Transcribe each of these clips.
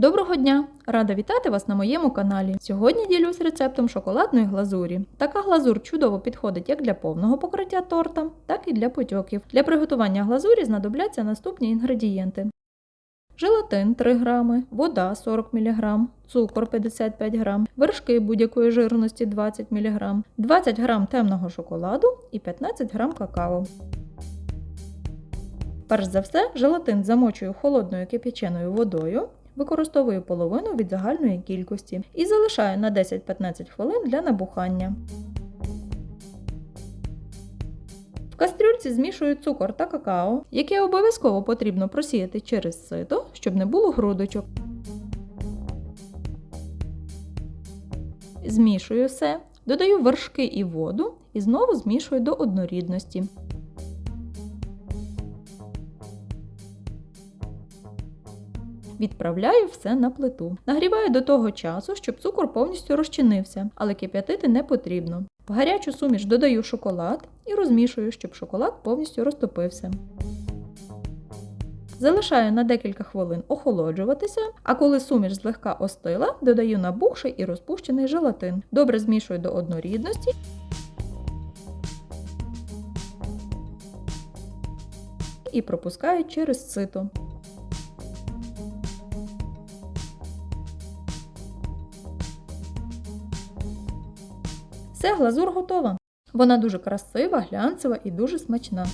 Доброго дня! Рада вітати вас на моєму каналі. Сьогодні ділюсь рецептом шоколадної глазурі. Така глазур чудово підходить як для повного покриття торта, так і для потьоків. Для приготування глазурі знадобляться наступні інгредієнти: желатин 3 грами, вода 40 мг, цукор 55 г, вершки будь-якої жирності 20 мг, 20 г темного шоколаду і 15 г какао. Перш за все, желатин замочую холодною кип'яченою водою, використовую половину від загальної кількості і залишаю на 10-15 хвилин для набухання. В кастрюльці змішую цукор та какао, яке обов'язково потрібно просіяти через сито, щоб не було грудочок. Змішую все, додаю вершки і воду і знову змішую до однорідності. Відправляю все на плиту. Нагріваю до того часу, щоб цукор повністю розчинився, але кип'ятити не потрібно. В гарячу суміш додаю шоколад і розмішую, щоб шоколад повністю розтопився. Залишаю на декілька хвилин охолоджуватися, а коли суміш злегка остила, додаю набухший і розпущений желатин. Добре змішую до однорідності. І пропускаю через сито. Все, глазур готова. Вона дуже красива, глянцева і дуже смачна.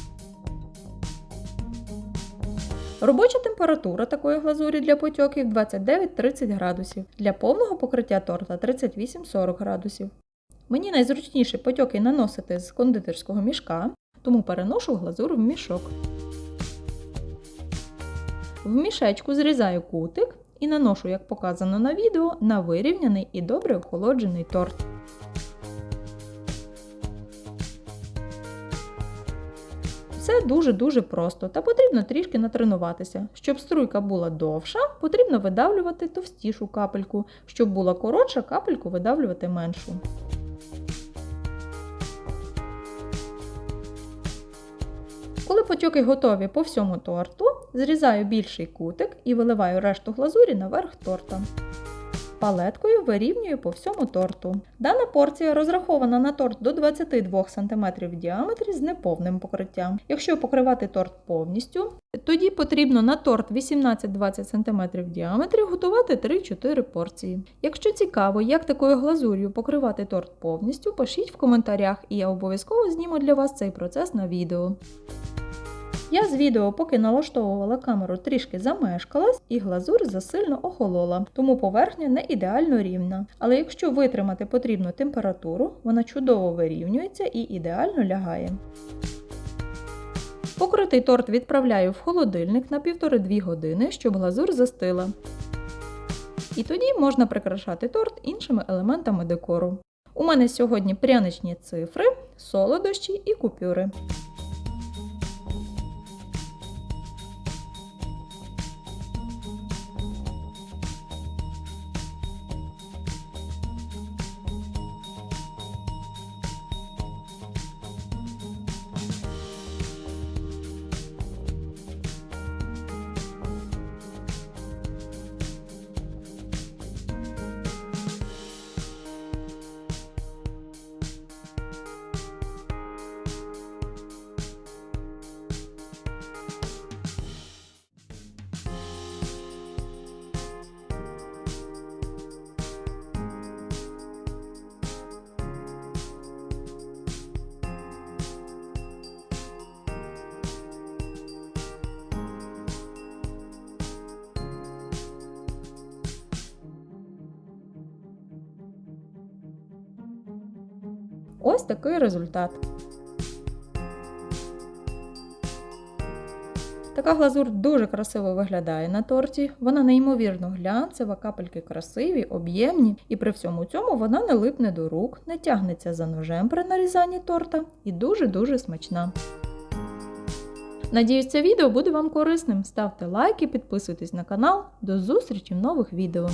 Робоча температура такої глазурі для потьоків 29-30 градусів, для повного покриття торта 38-40 градусів. Мені найзручніше потьоки наносити з кондитерського мішка, тому переношу глазур в мішок. В мішечку зрізаю кутик і наношу, як показано на відео, на вирівняний і добре охолоджений торт. Все дуже-дуже просто та потрібно трішки натренуватися. Щоб струйка була довша, потрібно видавлювати товстішу капельку. Щоб була коротша, капельку видавлювати меншу. Коли потьоки готові по всьому торту, зрізаю більший кутик і виливаю решту глазурі наверх торта. Палеткою вирівнюю по всьому торту. Дана порція розрахована на торт до 22 см в діаметрі з неповним покриттям. Якщо покривати торт повністю, тоді потрібно на торт 18-20 см в діаметрі готувати 3-4 порції. Якщо цікаво, як такою глазур'ю покривати торт повністю, пишіть в коментарях, і я обов'язково зніму для вас цей процес на відео. Я з відео, поки налаштовувала камеру, трішки замешкалась і глазур засильно охолола, тому поверхня не ідеально рівна. Але якщо витримати потрібну температуру, вона чудово вирівнюється і ідеально лягає. Покритий торт відправляю в холодильник на 1,5-2 години, щоб глазур застила. І тоді можна прикрашати торт іншими елементами декору. У мене сьогодні пряничні цифри, солодощі і купюри. Ось такий результат. Така глазур дуже красиво виглядає на торті. Вона неймовірно глянцева, капельки красиві, об'ємні, і при всьому цьому вона не липне до рук, не тягнеться за ножем при нарізанні торта і дуже-дуже смачна. Надіюсь, це відео буде вам корисним. Ставте лайки, підписуйтесь на канал. До зустрічі в нових відео!